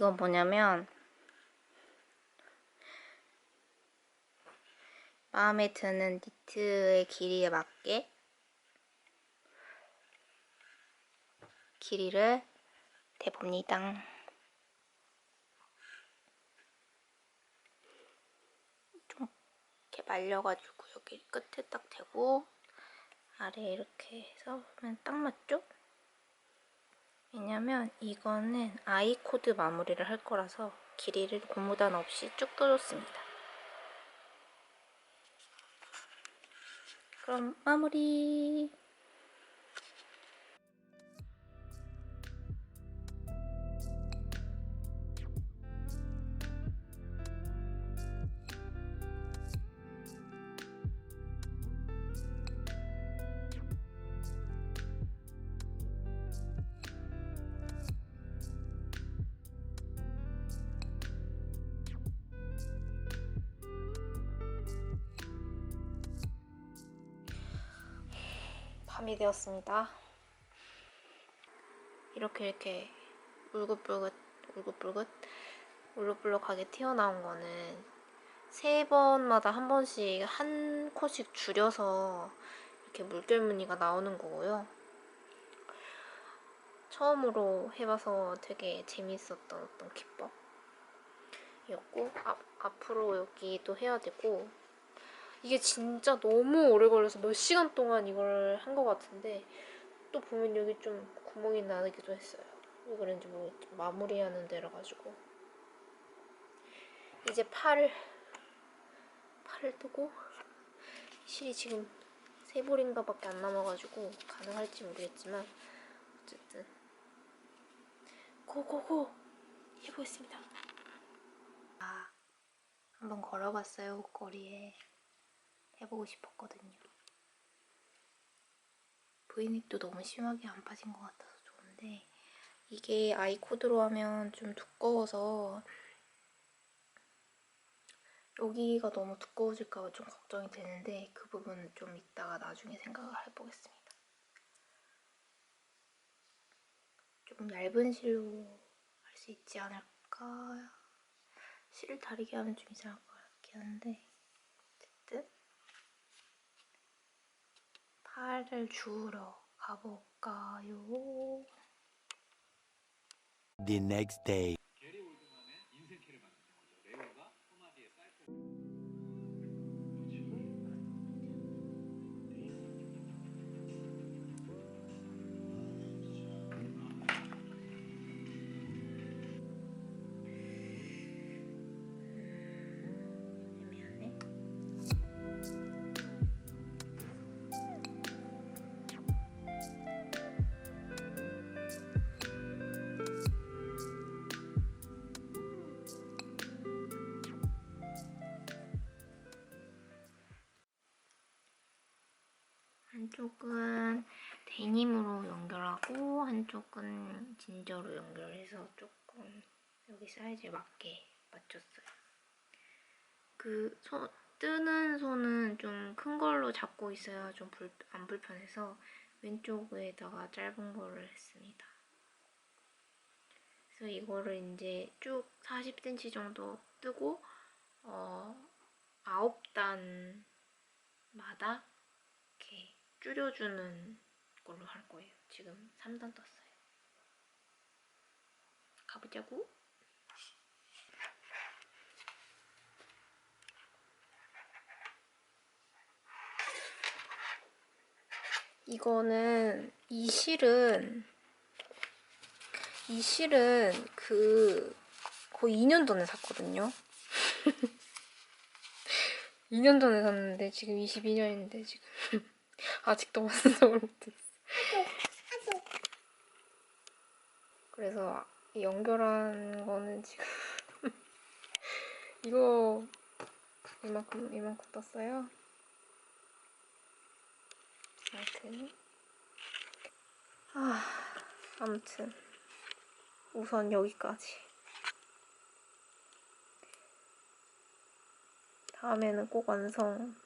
이건 뭐냐면 마음에 드는 니트의 길이에 맞게 길이를 대봅니다. 좀 이렇게 말려가지고 여기 끝에 딱 대고 아래 이렇게 해서 하면 딱 맞죠? 왜냐면 이거는 아이 코드 마무리를 할 거라서 길이를 고무단 없이 쭉 떠줬습니다. 그럼 마무리! 밤이 되었습니다. 이렇게 이렇게 울긋불긋 울긋불긋 울긋불긋하게 튀어나온 거는 세 번마다 한 번씩 한 코씩 줄여서 이렇게 물결 무늬가 나오는 거고요. 처음으로 해봐서 되게 재밌었던 어떤 기법이었고 앞, 앞으로 여기도 해야 되고 이게 진짜 너무 오래 걸려서 몇 시간 동안 이걸 한 것 같은데 또 보면 여기 좀 구멍이 나기도 했어요. 왜 그런지 모르겠지만 마무리하는 데라 가지고 이제 팔을 팔을 뜨고 실이 지금 세 볼인가밖에 안 남아가지고 가능할지 모르겠지만 어쨌든 고고고 해보겠습니다. 아 한번 걸어봤어요 옷걸이에. 해보고 싶었거든요. 브이넥도 너무 심하게 안 빠진 것 같아서 좋은데 이게 아이코드로 하면 좀 두꺼워서 여기가 너무 두꺼워질까봐 좀 걱정이 되는데 그 부분은 좀 이따가 나중에 생각을 해보겠습니다. 좀 얇은 실로 할 수 있지 않을까 실을 다리게 하면 좀 이상할 것 같긴 한데 어쨌든 팔을 주우러 가볼까요? The next day. 한쪽은 데님으로 연결하고 한쪽은 진저로 연결해서 조금 여기 사이즈에 맞게 맞췄어요. 그 손, 뜨는 손은 좀 큰 걸로 잡고 있어야 좀안 불편해서 왼쪽에다가 짧은 거를 했습니다. 그래서 이거를 이제 쭉 40cm 정도 뜨고 어, 9단마다 이렇게 줄여주는 걸로 할 거예요. 지금 3단 떴어요. 가보자고. 이거는 이 실은 이 실은 그 거의 2년 전에 샀거든요. 2년 전에 샀는데 지금 22년인데 지금 아직도 완성을 못했어. 그래서 이 연결한 거는 지금 이거 이만큼 이만큼 떴어요. 아무튼 아 아무튼 우선 여기까지. 다음에는 꼭 완성하겠습니다.